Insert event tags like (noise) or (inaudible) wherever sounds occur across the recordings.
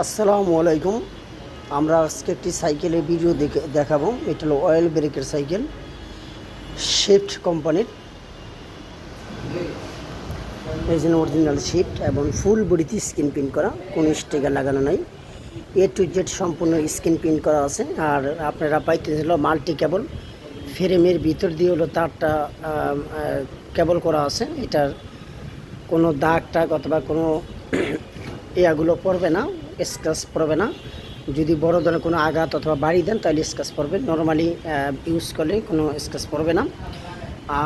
আসসালামু আলাইকুম। আমরা আজকে একটি সাইকেলের ভিডিও দেখে দেখাবো। এটা হলো অয়েল ব্রেকের সাইকেল শিফট কোম্পানির এই জন্য অরিজিনাল শিফট এবং ফুল বডিতে স্ক্রিন প্রিন্ট করা, কোনো স্টিকার লাগানো নাই। এ টু জেড সম্পূর্ণ স্ক্রিন প্রিন্ট করা আছে। আর আপনারা পাইতেছিল মাল্টি কেবল ফ্রেমের ভিতর দিয়ে হলো তারটা কেবল করা আছে। এটার কোনো দাগ টাগ অথবা কোনো (clears throat) ইয়াগুলো পড়বে না। স্ক্রাচ পড়বে না। যদি বড় ধরনের কোনো আঘাত অথবা বাড়ি দেন, তাহলে স্ক্রাচ পড়বে। নর্মালি ইউজ করলে কোনো স্ক্রাচ পড়বে না।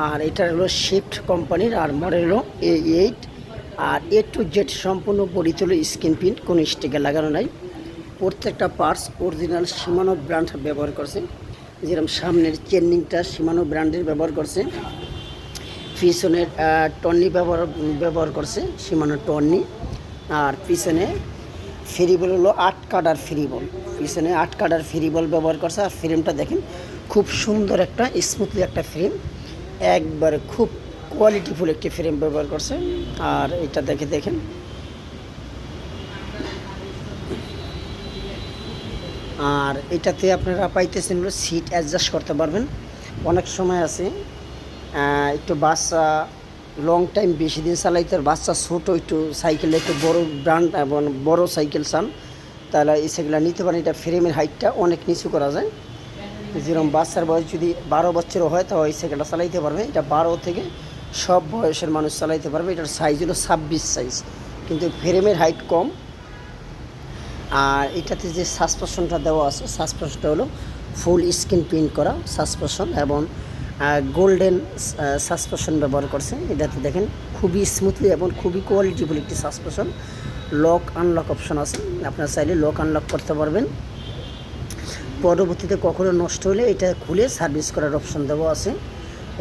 আর এটা হলো শিফট কোম্পানির আর মডেল হলো এ এইট আর এ টু জেড সম্পূর্ণ হলো স্ক্রিন প্রিন্ট, কোনো স্টিকার লাগানো নাই। প্রত্যেকটা পার্টস অরিজিনাল সীমানো ব্র্যান্ড ব্যবহার করছে। যেরকম সামনের চেন্নিংটা সীমানো ব্র্যান্ডের ব্যবহার করছে। পিছনের টর্নি ব্যবহার ব্যবহার করছে সীমানো টর্নি আর পিছনে ফেরিবল হলো আট কাটার ফেরিবল পিছনে আট কাটার ফ্রি বল ব্যবহার করছে আর ফ্রেমটা দেখেন, খুব সুন্দর একটা স্মুথলি একটা ফ্রেম একবারে খুব কোয়ালিটিফুল একটি ফ্রেম ব্যবহার করছে। আর এটা দেখে দেখেন। আর এটাতে আপনারা পাইতেছেন সিট অ্যাডজাস্ট করতে পারবেন। অনেক সময় আছে একটু বাচ্চা লং টাইম বেশি দিন চালাইতে আর বাচ্চা ছোটো একটু সাইকেল একটু বড় ব্র্যান্ড এবং বড় সাইকেল চান, তাহলে এই সাইকেলটা নিতে পারেন। এটা ফ্রেমের হাইটটা অনেক নিচু করা যায়। যেরকম বাচ্চার বয়স যদি বারো বছরও হয়, তাও এই সাইকেলটা চালাইতে পারবে। এটা বারো থেকে সব বয়সের মানুষ চালাইতে পারবে। এটার সাইজ হলো ছাব্বিশ সাইজ কিন্তু ফ্রেমের হাইট কম। আর এটাতে যে সাসপেনশনটা দেওয়া আছে সাসপেনশনটা হলো ফুল স্ক্রিন প্রিন্ট করা সাসপেনশন এবং গোল্ডেন সাসপেনশন ব্যবহার করছে। এটাতে দেখেন খুবই স্মুথলি এবং খুবই কোয়ালিটিফুল একটি সাসপেনশন লক আনলক অপশন আছে। আপনারা চাইলে লক আনলক করতে পারবেন। পরবর্তীতে কখনো নষ্ট হলে এটা খুলে সার্ভিস করার অপশন দেওয়া আছে।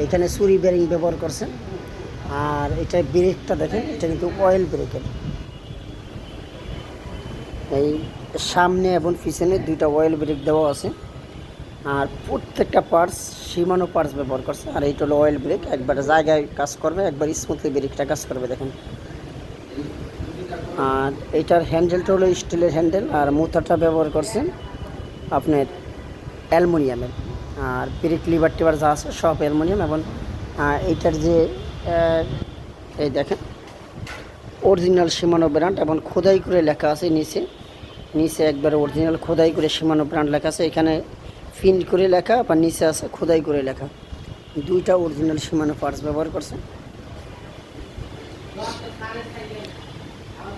এখানে সুরি বেরিং ব্যবহার করছে। আর এটা ব্রেকটা দেখেন, এটা কিন্তু অয়েল ব্রেকের এই সামনে এবং পিছনে দুইটা অয়েল ব্রেক দেওয়া আছে। আর প্রত্যেকটা পার্টস সীমানো পার্টস ব্যবহার করছে। আর এইটা হলো অয়েল ব্রেক একবার জায়গায় কাজ করবে, একবার স্মুথলি ব্রেকটা কাজ করবে, দেখেন। আর এইটার হ্যান্ডেলটা হলো স্টিলের হ্যান্ডেল আর মোথাটা ব্যবহার করছেন আপনার অ্যালমোনিয়ামের। আর ব্রেক লিভার টিভার যা আছে, সব অ্যালমোনিয়াম এবং এইটার যে এই দেখেন অরিজিনাল সীমানো ব্র্যান্ড এবং খোদাই করে লেখা আছে নিচে। নিচে একবার অরিজিনাল খোদাই করে সীমানো ব্র্যান্ড লেখা আছে। এখানে প্রিন্ট করে লেখা বা নিচে আছে খোদাই করে লেখা। দুইটা অরিজিনাল সীমানো পার্টস ব্যবহার করছে।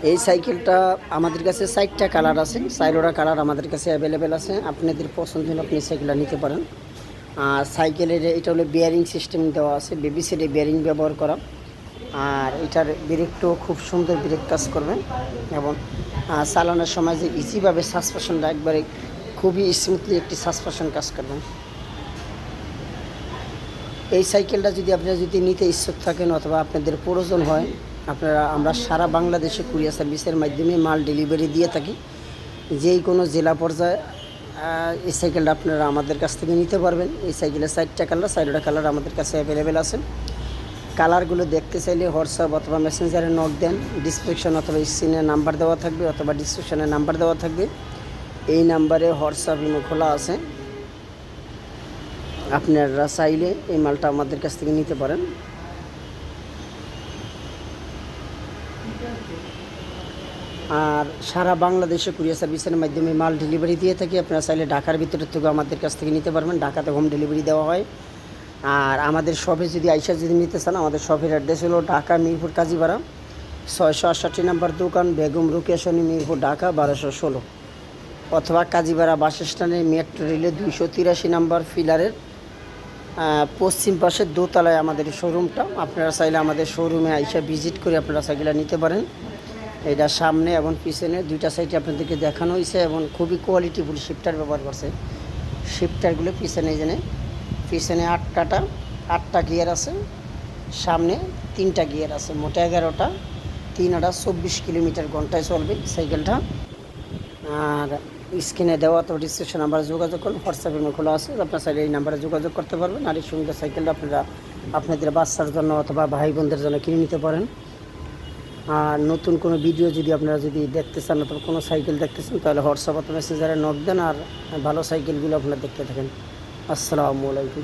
এই সাইকেলটা আমাদের কাছে চারটা কালার আছে। চারোটা কালার আমাদের কাছে অ্যাভেলেবেল আছে। আপনাদের পছন্দ হলে আপনি সাইকেলটা নিতে পারেন। আর সাইকেলের এটা হলো বিয়ারিং সিস্টেম দেওয়া আছে। বেবি সেটে বিয়ারিং ব্যবহার করা। আর এটার ব্রেকটাও খুব সুন্দর ব্রেক কাজ করবে। এবং চালানোর সময় যে ইজিভাবে সাসপেনশনটা একবারে খুবই স্মুথলি একটি সাসপেনশন কাজ করবে এই সাইকেলটা যদি আপনারা যদি নিতে ইচ্ছুক থাকেন অথবা আপনাদের প্রয়োজন হয়, আপনারা, আমরা সারা বাংলাদেশে কুরিয়ার সার্ভিসের মাধ্যমে মাল ডেলিভারি দিয়ে থাকি। যেই কোনো জেলা পর্যায়ে এই সাইকেলটা আপনারা আমাদের কাছ থেকে নিতে পারবেন। এই সাইকেলের চারটা কালার চারটা কালার আমাদের কাছে অ্যাভেলেবেল আছে। কালারগুলো দেখতে চাইলে হোয়াটসঅ্যাপ অথবা মেসেঞ্জারে নোট দেন। ডিসক্রিপশন অথবা স্ক্রিনে নাম্বার দেওয়া থাকবে অথবা ডিসক্রিপশনে নাম্বার দেওয়া থাকবে। এই নাম্বারে হোয়াটসঅ্যাপ ইমো খোলা আছে। আপনারা চাইলে এই মালটা আমাদের কাছ থেকে নিতে পারেন। আর সারা বাংলাদেশে কুরিয়ার সার্ভিসের মাধ্যমে মাল ডেলিভারি দিয়ে থাকি। আপনারা চাইলে ঢাকার ভিতরে থেকে আমাদের কাছ থেকে নিতে পারবেন। ঢাকাতে হোম ডেলিভারি দেওয়া হয়। আর আমাদের শপে যদি আইসা যদি নিতে চান, আমাদের শপের অ্যাড্রেস হলো ঢাকা মিরপুর কাজীপাড়া, ছয়শো আটষট্টি নাম্বার দোকান, বেগম রুকেশনী মিরপুর, ঢাকা, বারোশো ষোলো। অথবা কাজীপাড়া বাস স্ট্যান্ডে মেট্রো রেলের দুইশো তিরাশি নাম্বার ফিলারের পশ্চিম পাশে দোতলায় আমাদের শোরুমটা। আপনারা চাইলে আমাদের শোরুমে আইসা ভিজিট করে আপনারা সাইকেলটা নিতে পারেন। এটা সামনে এবং পিছনে দুইটা সাইডে আপনাদেরকে দেখানো হয়েছে এবং খুবই কোয়ালিটিফুল শিফটার ব্যবহার করছে। শিফটারগুলো পিছনে জেনে পিছনে আটটাটা, আটটা গিয়ার আছে, সামনে তিনটা গিয়ার আছে, মোটা এগারোটা তিন আটা চব্বিশ কিলোমিটার ঘন্টায় চলবে সাইকেলটা। আর স্ক্রিনে দেওয়া তো ডিসক্রিপশন নাম্বারে যোগাযোগ করুন হোয়াটসঅ্যাপের মধ্যে খোলা আছে, আপনার চাইলে এই নাম্বারে যোগাযোগ করতে পারবেন। আর এই সুন্দর সাইকেলটা আপনারা আপনাদের বাচ্চার জন্য অথবা ভাই বোনদের জন্য কিনে নিতে পারেন। আর নতুন কোনো ভিডিও যদি আপনারা যদি দেখতে চান অথবা কোনো সাইকেল দেখতে চান, তাহলে হোয়াটসঅ্যাপ অথবা মেসেঞ্জারে নক দেন আর ভালো সাইকেলগুলো আপনারা দেখতে থাকেন। আসসালামু আলাইকুম।